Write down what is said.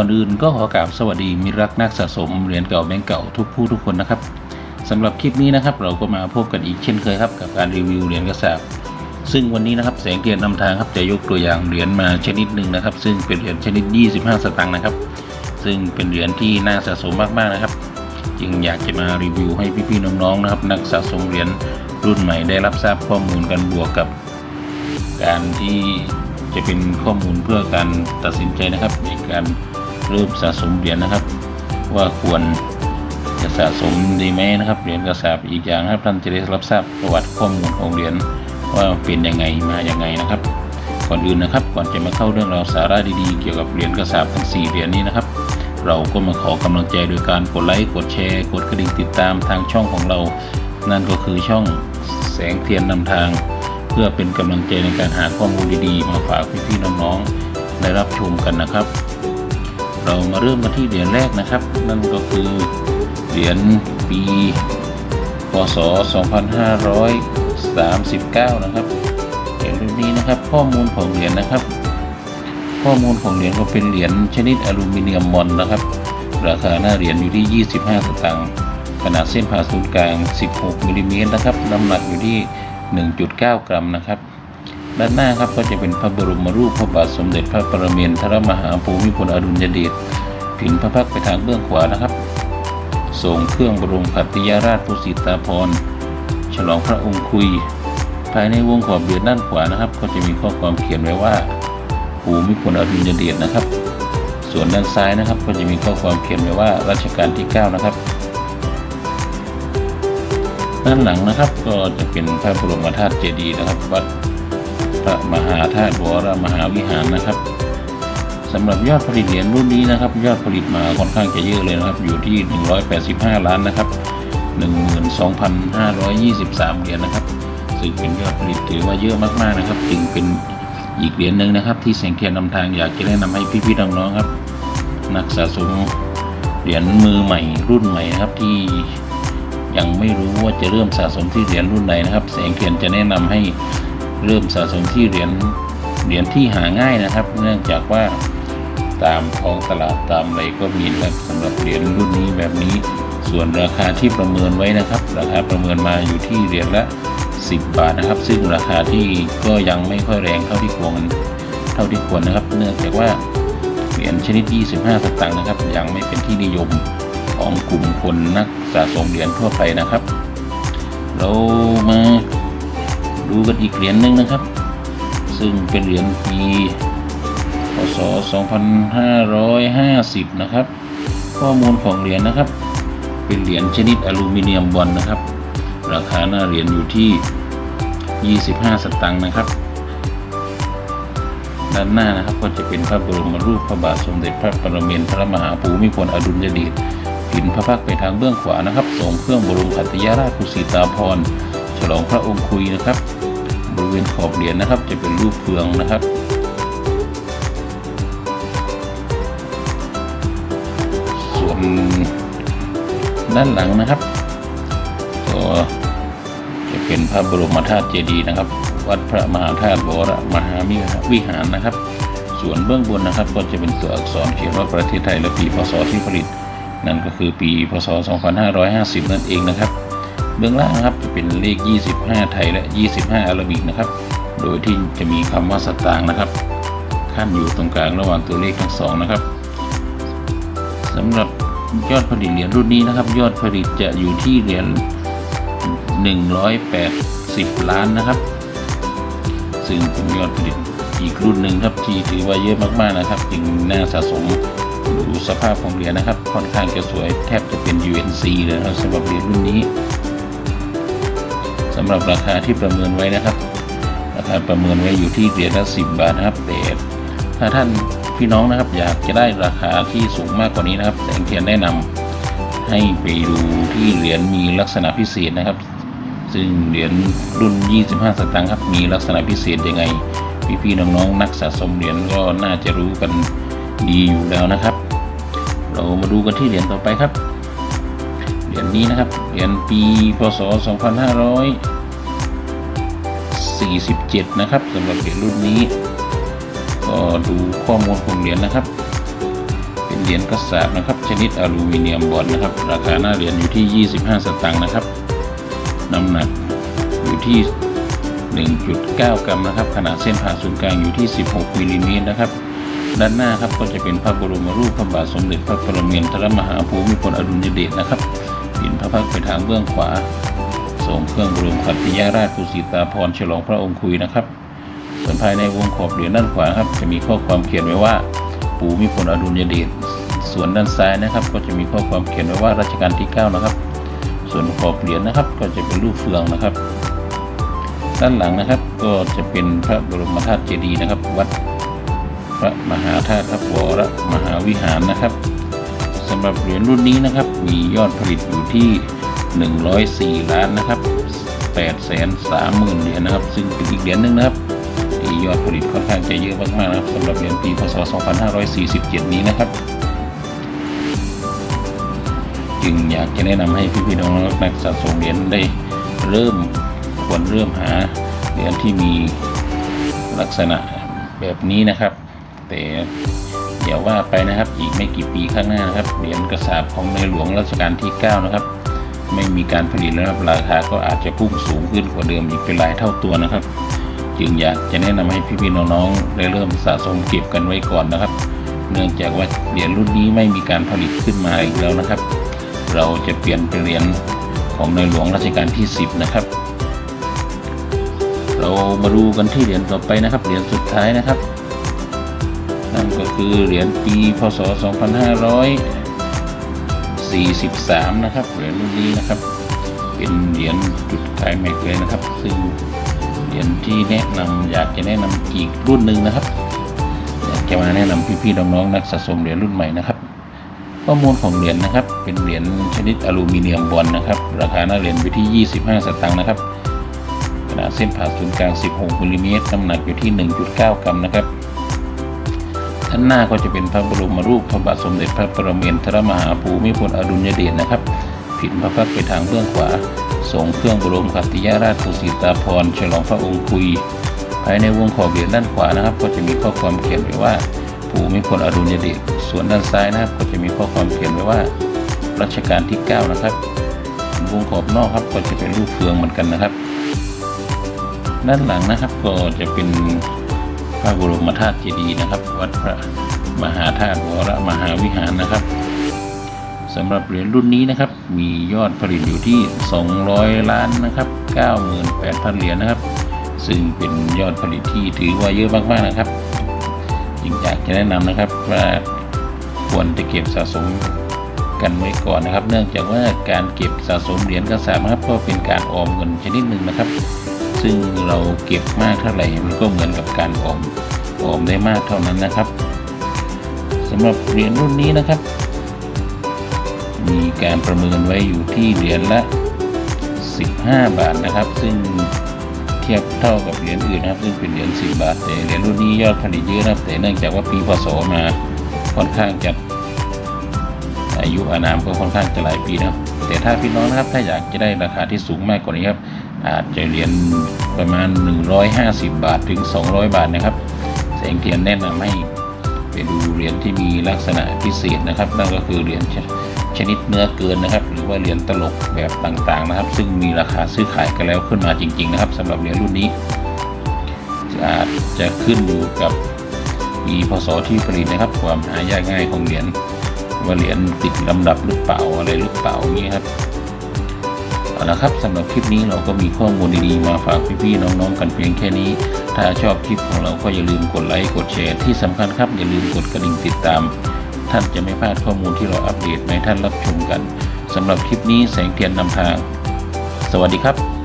ก่อนอื่นก็ขอกราบสวัสดีมิรรักนักสะสมเหรียญเก่าแบงก์เก่าทุกผู้ทุกคนนะครับสำหรับคลิปนี้นะครับเราก็มาพบกันอีกเช่นเคยครับกับการรีวิวเหรียญกระสาบซึ่งวันนี้นะครับแสงเทียนนำทางครับจะยกตัวอย่างเหรียญมาชนิดหนึ่งนะครับ ซึ่งเป็นเหรียญชนิด 25 สตางค์นะครับ ซึ่งเป็นเหรียญที่น่าสะสมมากๆนะครับ จึงอยากจะมารีวิวให้พี่ๆน้องๆนะครับ นักสะสมเหรียญรุ่นใหม่ได้รับทราบข้อมูลกันบวกกับ การที่จะเป็นข้อมูลเพื่อการตัดสินใจนะครับในการ เริ่มสะสมเหรียญนะครับ ว่าควรจะสะสมดีไหมนะครับเหรียญกระสาบอีกอย่างนะครับท่านจะได้รับทราบประวัติข้อมูลของเหรียญว่าเป็นยังไงมาอยังไงนะครับ ก่อนอื่นนะครับ ก่อนจะมาเข้าเรื่องราวสาระดีๆ เกี่ยวกับเหรียญกระสาบทั้ง4เหรียญนี้นะครับ เราก็มาขอกำลังใจโดยการกดไลค์กดแชร์ กดกระดิ่งติดตามทางช่องของเรา นั่นก็คือช่องแสงเทียนนำทาง เพื่อเป็นกำลังใจในการหาข้อมูลดีๆ มาฝากพี่ๆน้องๆได้รับชมกันนะครับ เรามาเริ่มกันที่เหรียญแรกนะครับ นั่นก็คือเหรียญปีพศ 2539 นะครับเหรียญรุ่นนี้นะครับ ข้อมูลของเหรียญนะครับ ข้อมูลของเหรียญก็เป็นเหรียญชนิดอลูมิเนียมมอนนะครับ ราคาหน้าเหรียญอยู่ที่ 25 สตางค์ขนาดเส้นผ่าศูนย์กลาง 16มิลลิเมตรนะครับ น้ำหนักอยู่ที่ 1.9 กรัมนะครับ ด้านหน้าครับก็จะเป็นพระบรมรูปพระบาทสมเด็จพระปรเมนทรมหาภูมิพลอดุลยเดชผินพระพักตร์ไปทางเบื้องขวานะครับส่งเครื่องบรมขัตติยราชภูสิตาภรณ์ฉลองพระองค์คุย ภายในวงขอบเหรียญด้านขวานะครับ ก็จะมีข้อความเขียนไว้ว่าภูมิพลอดุลยเดชนะครับ ส่วนด้านซ้ายนะครับ ก็จะมีข้อความเขียนไว้ว่ารัชกาลที่ 9 นะครับด้านหลังนะครับก็จะเป็นพระบรมธาตุเจดีย์นะครับวัด พระมหาธาตุวรมหาวิหารนะครับสำหรับยอดผลิตเหรียญรุ่นนี้นะครับ ยอดผลิตมาค่อนข้างจะเยอะเลยนะครับ อยู่ที่ 185 ล้านนะครับ 12,523 เหรียญนะครับ ซึ่งเป็นยอดผลิตถือว่าเยอะมากๆนะครับ จึงเป็นอีกเหรียญหนึ่งนะครับ ที่แสงเทียนนำทางอยากจะแนะนำให้พี่ๆน้องๆครับ นักสะสมเหรียญมือใหม่รุ่นใหม่นะครับที่ยังไม่รู้ว่าจะเริ่มสะสมที่เหรียญรุ่นไหนนะครับแสงเทียนจะแนะนำให้ เริ่มสะสมที่เหรียญเหรียญที่หาง่ายนะครับ เนื่องจากว่าตามท้องตลาดตามอะไรก็มีนะครับสำหรับเหรียญรุ่นนี้แบบนี้ ส่วนราคาที่ประเมินไว้นะครับ ราคาประเมินมาอยู่ที่เหรียญละ 10 บาทนะครับ ซึ่งราคาที่ก็ยังไม่ค่อยแรงเท่าที่ควรเท่าที่ควรนะครับ เนื่องจากว่าเหรียญชนิด 25 สตางค์นะครับ ยังไม่เป็นที่นิยมของกลุ่มคนนักสะสมเหรียญทั่วไปนะครับ เรามา ดูกันอีกเหรียญหนึ่งนะครับ ซึ่งเป็นเหรียญปีพศ 2550 นะครับ ข้อมูลของเหรียญนะครับ เป็นเหรียญชนิดอลูมิเนียมบอลนะครับ ราคาหน้าเหรียญอยู่ที่ 25 สตางค์นะครับ ด้านหน้านะครับก็จะเป็นพระบรมรูปพระบาทสมเด็จพระปรเมนทรมหาภูมิพลอดุลยเดชผินพระพักตร์ไปทางเบื้องขวานะครับส่งเครื่องบรมขัตติยราชกุสิตาภรณ์ฉลองพระองค์คุยนะครับ ริเวณขอบเหรียญนะครับ จะเป็นรูปเฟืองนะครับส่วนด้านหลังนะครับก็จะเป็นพระบรมธาตุเจดีย์นะครับ วัดพระมหาธาตุวรมหาวิหารนะครับ ส่วนเบื้องบนนะครับ ก็จะเป็นตัวอักษรเขียนว่าประเทศไทยและปีพศที่ผลิต นั่นก็คือปีพศ 2550 นั่นเองนะครับ เบื้องล่างครับจะเป็นเลข 25 ไทยและ 25อาราบิกนะครับ โดยที่จะมีคำว่าสตางค์นะครับขั้นอยู่ตรงกลางระหว่างตัวเลขทั้งสองนะครับสำหรับยอดผลิตเหรียญรุ่นนี้นะครับ ยอดผลิตจะอยู่ที่เหรียญ180 ล้านนะครับ ซึ่งเป็นยอดผลิตอีกรุ่นหนึ่งครับที่ถือว่าเยอะมากๆนะครับจึงน่าสะสมดูสภาพของเหรียญนะครับ ค่อนข้างจะสวยแทบจะเป็น UNC เลยนะครับสำหรับเหรียญรุ่นนี้ สำหรับราคาที่ประเมินไว้นะครับ ราคาประเมินไว้อยู่ที่เหรียญละ10บาทนะครับแต่ถ้าท่านพี่น้องนะครับ อยากจะได้ราคาที่สูงมากกว่านี้นะครับแสงเทียนแนะนำให้ไปดูที่เหรียญมีลักษณะพิเศษนะครับ ซึ่งเหรียญรุ่น 25 สตางค์ครับมีลักษณะพิเศษยังไง พี่ๆน้องๆนักสะสมเหรียญก็น่าจะรู้กันดีอยู่แล้วนะครับ เรามาดูกันที่เหรียญต่อไปครับ รียญนี้นะครับเหรียญปีพศ 2547 นะครับสำหรับเหรียญรุ่นนี้ ก็ดูข้อมูลของเหรียญนะครับ เป็นเหรียญกระสาบนะครับ ชนิดอลูมิเนียมบอลนะครับ ราคาหน้าเหรียญอยู่ที่ 25 สตางค์นะครับน้ำหนักอยู่ที่ 1.9 กรัมนะครับ ขนาดเส้นผ่าศูนย์กลางอยู่ที่ 16มิลลิเมตรนะครับด้านหน้าครับก็จะเป็นพระบรมรูปพระบาทสมเด็จพระปรมินทรมหาภูมิพลอดุลยเดชนะครับินพระพักตร์ไปทางเบื้องขวาทรงเครื่องบรมขัตติยาราชกุสิตาภรฉลองพระองค์คุยนะครับ ส่วนภายในวงขอบเหรียญด้านขวาครับ จะมีข้อความเขียนไว้ว่า ปู่มิพลอดุลยเดชส่วนด้านซ้ายนะครับ ก็จะมีข้อความเขียนไว้ว่ารัชกาลที่ 9 นะครับ ส่วนขอบเหรียญนะครับ ก็จะเป็นรูปเฟืองนะครับ ด้านหลังนะครับก็จะเป็นพระบรมธาตุเจดีย์นะครับ วัดพระมหาธาตุครับวรมหาวิหารนะครับ สำหรับเหรียญรุ่นนี้นะครับ มียอดผลิตอยู่ที่ 104 ล้านนะครับ8แสน3หมื่นเหรียญนะครับ ซึ่งเป็นอีกเหรียญหนึ่งนะครับที่ยอดผลิตค่อนข้างจะเยอะมากๆนะครับสำหรับเหรียญปีพศ 2547 นี้นะครับ จึงอยากจะแนะนำให้พี่ๆน้องๆนักสะสมเหรียญได้เริ่มควรเริ่มหาเหรียญที่มีลักษณะแบบนี้นะครับ แต่ ดี๋ยวว่าไปนะครับ อีกไม่กี่ปีข้างหน้านะครับเหรียญกระสาบของในหลวงรัชกาลที่ 9 นะครับ ไม่มีการผลิตแล้วครับราคาก็อาจจะพุ่งสูงขึ้นกว่าเดิมอีกเป็นหลายเท่าตัวนะครับ จึงอยากจะแนะนำให้พี่ๆน้องๆได้เริ่มสะสมเก็บกันไว้ก่อนนะครับ เนื่องจากว่าเหรียญรุ่นนี้ไม่มีการผลิตขึ้นมาอีกแล้วนะครับ เราจะเปลี่ยนเป็นเหรียญของในหลวงรัชกาลที่ 10 นะครับ เรามาดูกันที่เหรียญต่อไปนะครับเหรียญสุดท้ายนะครับ ก็คือเหรียญปีพศ 2543 นะครับเหรียญรุ่นนี้นะครับ เป็นเหรียญจุดขายแม็กเลยนะครับ ซึ่งเหรียญที่แนะนำอยากจะแนะนำอีกรุ่นหนึ่งนะครับอยากจะมาแนะนำพี่ๆน้องๆนักสะสมเหรียญรุ่นใหม่นะครับข้อมูลของเหรียญนะครับ เป็นเหรียญชนิดอลูมิเนียมบอลนะครับ ราคาหน้าเหรียญอยู่ที่ 25 สตางค์นะครับขนาดเส้นผ่าศูนย์กลาง 16มิลลิเมตรน้ำหนักอยู่ที่ 1.9 กรัมนะครับานหน้าก็จะเป็นพระบรมรูปพระบาทสมเด็จพระปรมินทรมหาภูมิพลอดุลยเดชนะครับ ผินพระพักตร์ไปทางเบื้องขวาทรงเครื่องบรมขัตติยราชกุสิตาภรฉลองพระองค์คุย ภายในวงขอบเหรียญด้านขวานะครับ ก็จะมีข้อความเขียนไว้ว่าภูมิพลอดุลยเดชส่วนด้านซ้ายนะครับ ก็จะมีข้อความเขียนไว้ว่ารัชกาลที่ 9 นะครับ วงขอบนอกครับก็จะเป็นรูปเฟืองเหมือนกันนะครับ ด้านหลังนะครับก็จะเป็น ระบรมธาตุเจดีย์นะครับ วัดพระมหาธาตุวรมหาวิหารนะครับสำหรับเหรียญรุ่นนี้นะครับ มียอดผลิตอยู่ที่ 200 ล้านนะครับ98,000 เหรียญนะครับ ซึ่งเป็นยอดผลิตที่ถือว่าเยอะมากๆนะครับจึงอยากจะแนะนำนะครับว่าควรจะเก็บสะสมกันไว้ก่อนนะครับ เนื่องจากว่าการเก็บสะสมเหรียญกระสาบนะครับก็เป็นการออมเงินชนิดหนึ่งนะครับ ซึ่งเราเก็บมากเท่าไหร่มันก็เหมือนกับการออมออมได้มากเท่านั้นนะครับสำหรับเหรียญรุ่นนี้นะครับ มีการประเมินไว้อยู่ที่เหรียญละ 15 บาทนะครับ ซึ่งเทียบเท่ากับเหรียญอื่นนะครับ ซึ่งเป็นเหรียญ10บาทแต่เหรียญรุ่นนี้ยอดผลิตเยอะนะครับ แต่เนื่องจากว่าปีพศมาค่อนข้างจะอายุอานามก็ค่อนข้างจะหลายปีนะครับ แต่ถ้าพี่น้องนะครับถ้าอยากจะได้ราคาที่สูงมากกว่านี้ครับอาจจะเหรียญประมาณ 150 บาทถึง 200 บาทนะครับแสงเทียนแนะนำให้ไปดูเหรียญที่มีลักษณะพิเศษนะครับ นั่นก็คือเหรียญชชนิดเนื้อเกินนะครับ หรือว่าเหรียญตลกแบบต่างๆนะครับ ซึ่งมีราคาซื้อขายกันแล้วขึ้นมาจริง ๆ นะครับสำหรับเหรียญรุ่นนี้อาจจะขึ้นอยู่กับปีพศที่ผลิตนะครับ ความหายากง่ายของเหรียญ ว่าเหรียญติดลำดับหรือเปล่าอะไรหรือเปล่าอย่างนี้ครับเอาละครับสำหรับคลิปนี้เราก็มีข้อมูลดีๆมาฝากพี่ๆน้องๆกันเพียงแค่นี้ ถ้าชอบคลิปของเราก็อย่าลืมกดไลค์กดแชร์ที่สำคัญครับอย่าลืมกดกระดิ่งติดตาม ท่านจะไม่พลาดข้อมูลที่เราอัปเดตในท่านรับชมกันสำหรับคลิปนี้แสงเทียนนำทาง สวัสดีครับ